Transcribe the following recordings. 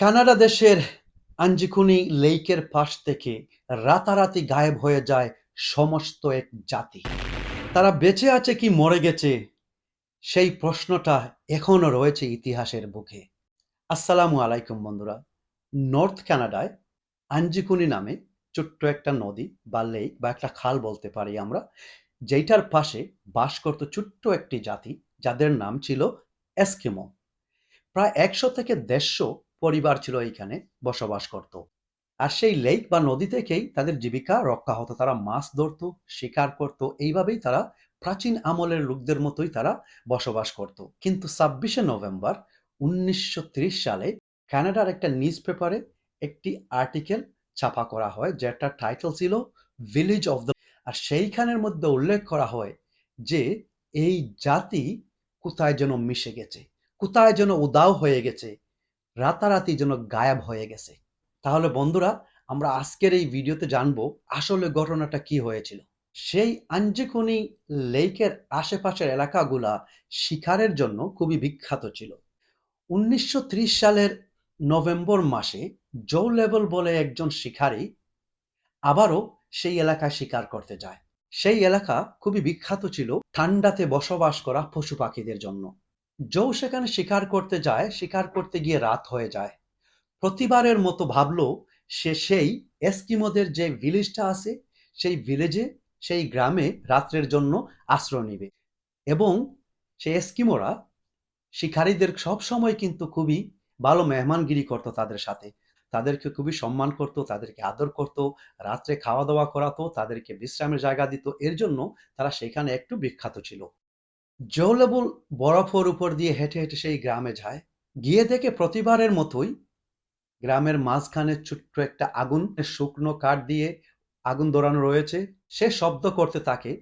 Canada দেশের Anjikuni লেকের পাশ থেকে রাতারাতি গায়েব হয়ে যায় সমস্ত এক জাতি। তারা বেঁচে আছে কি মরে গেছে, সেই প্রশ্নটা এখনও রয়েছে ইতিহাসের বুকে। আসসালামু আলাইকুম বন্ধুরা। নর্থ কানাডায় আঞ্জিকুনি নামে ছোট্ট একটা নদী বা লেক বা একটা খাল বলতে পারি আমরা, যেইটার পাশে বাস করত ছোট্ট একটি জাতি, যাদের নাম ছিল এস্কিমো। প্রায় একশো থেকে দেড়শো পরিবার ছিল এইখানে, বসবাস করত। আর সেই লেক বা নদী থেকেই তাদের জীবিকা রক্ষা হতো। তারা মাছ ধরতো, শিকার করত, এইভাবেই তারা প্রাচীন আমলের লোকদের মতোই তারা বসবাস করত। কিন্তু ছাব্বিশে নভেম্বর উনিশশো সালে কানাডার একটা নিউজ পেপারে একটি আর্টিকেল ছাপা করা হয় যেটার টাইটেল ছিল ভিলেজ অফ দ্য আর সেইখানের মধ্যে উল্লেখ করা হয় যে, এই জাতি কোথায় যেন মিশে গেছে, কোথায় যেন উদাও হয়ে গেছে। রাতারাতি যেন গায়েব হয়ে গেছে। তাহলে বন্ধুরা, আমরা আজকের এই ভিডিওতে জানব আসলে ঘটনাটা কি হয়েছিল। সেই আঞ্জেকনি লেকের আশেপাশের এলাকাগুলা শিকারের জন্য খুবই বিখ্যাত ছিল। উনিশশো ত্রিশ সালের নভেম্বর মাসে জো লেভেল বলে একজন শিকারী আবারও সেই এলাকায় শিকার করতে যায়। সেই এলাকা খুবই বিখ্যাত ছিল ঠান্ডাতে বসবাস করা পশু পাখিদের জন্য। জো সেখানে শিকার করতে যায়, শিকার করতে গিয়ে রাত হয়ে যায়। প্রতিবারের মতো ভাবলো সে সেই এস্কিমোদের যে ভিলেজটা আছে, সেই ভিলেজে, সেই গ্রামে রাত্রের জন্য আশ্রয় নেবে। এবং সেই এস্কিমোরা শিকারীদের সব সময় কিন্তু খুবই ভালো মেহমানগিরি করতো তাদের সাথে। তাদেরকে খুবই সম্মান করত, তাদেরকে আদর করত, রাত্রে খাওয়া দাওয়া করাতো, তাদেরকে বিশ্রামের জায়গা দিত। এর জন্য তারা সেখানে একটু বিখ্যাত ছিল। জৌলেবুল বরফের উপর দিয়ে হেঁটে হেঁটে সেই গ্রামে যায়। গিয়ে দেখে প্রতিবারের মতোই গ্রামের মাঝখানে ছোট্ট একটা আগুন শুকনো কাঠ দিয়ে আগুন দৌড়ানো রয়েছে। সে শব্দ করতে থাকে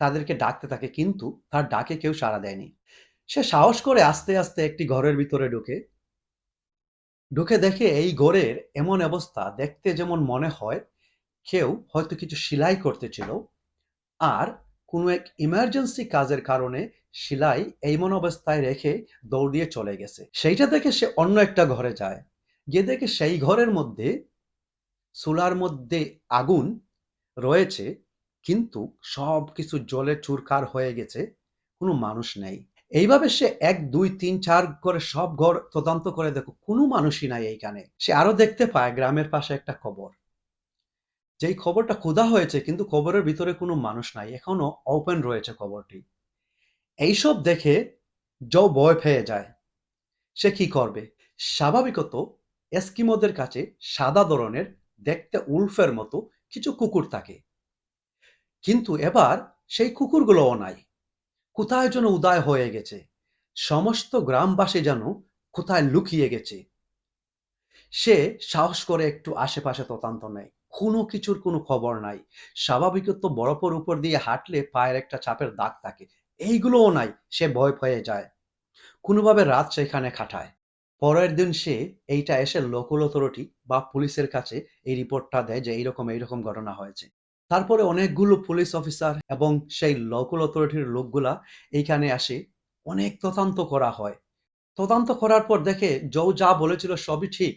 তাদেরকে ডাকতে থাকে, কিন্তু তার ডাকে কেউ সাড়া দেয়নি। সে সাহস করে আস্তে আস্তে একটি ঘরের ভিতরে ঢুকে ঢুকে দেখে এই ঘরের এমন অবস্থা। দেখতে যেমন মনে হয়, কেউ হয়তো কিছু সেলাই করতেছিল আর কোনো এক ইমার্জেন্সি কাজের কারণে শিলাই এমন অবস্থায় রেখে দৌড় দিয়ে চলে গেছে। সেইটা দেখে সে অন্য একটা ঘরে যায়। গিয়ে দেখে সেই ঘরের মধ্যে চুলার মধ্যে আগুন রয়েছে, কিন্তু সব কিছু জলে চুরকার হয়ে গেছে, কোনো মানুষ নেই। এইভাবে সে এক, দুই, তিন, চার করে সব ঘর তদন্ত করে দেখো, কোনো মানুষই নাই এইখানে। সে আরও দেখতে পায় গ্রামের পাশে একটা খবর। যেই খবরটা খোদা হয়েছে, কিন্তু খবরের ভিতরে কোনো মানুষ নাই। এখনও ওপেন রয়েছে খবরটি। এইসব দেখে জো ভয় পেয়ে যায়। সে কি করবে? স্বাভাবিকত এস্কিমোদের কাছে সাদা ধরনের, দেখতে উলফের মতো কিছু কুকুর থাকে। কিন্তু এবার সেই কুকুরগুলোও নাই। কোথায় যেন উদয় হয়ে গেছে। সমস্ত গ্রামবাসী যেন কোথায় লুকিয়ে গেছে। সে সাহস করে একটু আশেপাশে ততান্ত নেয়। কোনো কিছুর কোনো খবর নাই। স্বাভাবিকত বরফের উপর দিয়ে হাঁটলে পায়ের একটা চাপের দাগ থাকে। এইগুলোও নাই, সে ভয় পেয়ে যায়। কোনোভাবে রাত সেখানে খাটায় পরের দিন সে এইটা এসে লোকাল অথরিটি বা পুলিশের কাছে এই রিপোর্টটা দেয় যে এইরকম এইরকম ঘটনা হয়েছে। তারপরে অনেকগুলো পুলিশ অফিসার এবং সেই লোকাল অথরিটির লোকগুলা এইখানে আসে। অনেক তদন্ত করা হয়। তদন্ত করার পর দেখে জৌ যা বলেছিল সবই ঠিক।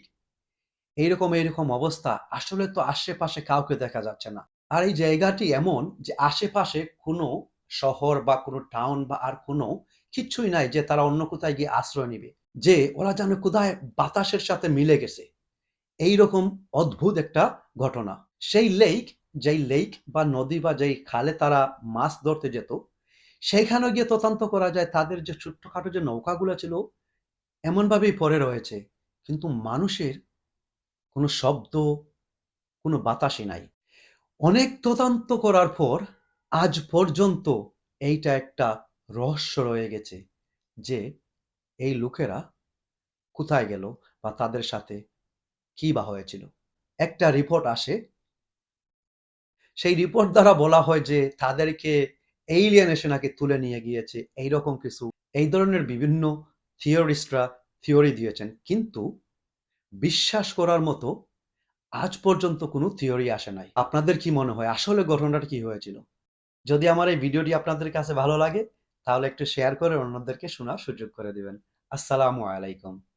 এইরকম এইরকম অবস্থা, আসলে তো আশেপাশে কাউকে দেখা যাচ্ছে না। আর এই জায়গাটি এমন যে আশেপাশে কোনো শহর বা কোনো টাউন বা আর কোনো কিচ্ছুই নাই যে তারা অন্য কোথায় গিয়ে আশ্রয় নিবে। যে ওরা যেন কোথায় বাতাসের সাথে মিলে গেছে। এই রকম অদ্ভুত একটা ঘটনা। সেই লেক যেই লেক বা নদী বা যেই খালে তারা মাছ ধরতে যেত সেইখানে গিয়ে তদন্ত করা যায় তাদের যে ছোট্টখাটো যে নৌকাগুলো ছিল, এমনভাবেই পরে রয়েছে। কিন্তু মানুষের কোনো শব্দ, কোনো বাতাসই নাই। অনেক তদন্ত করার পর আজ পর্যন্ত এইটা একটা রহস্য রয়ে গেছে যে এই লোকেরা কোথায় গেল বা তাদের সাথে কি বা হয়েছিল। একটা রিপোর্ট আসে। সেই রিপোর্ট দ্বারা বলা হয় যে তাদেরকে এলিয়েন এসে নাকি তুলে নিয়ে গিয়েছে। এইরকম কিছু, এই ধরনের বিভিন্ন থিওরিস্টরা থিওরি দিয়েছেন। কিন্তু বিশ্বাস করার মতো আজ পর্যন্ত কোনো থিওরি আসে নাই। আপনাদের কি মনে হয়? আসলে ঘটনাটা কি হয়েছিল? যদি আমার এই ভিডিওটি আপনাদের কাছে ভালো লাগে, তাহলে একটু শেয়ার করে অন্যদেরকে শোনার সুযোগ করে দিবেন। আসসালামু আলাইকুম।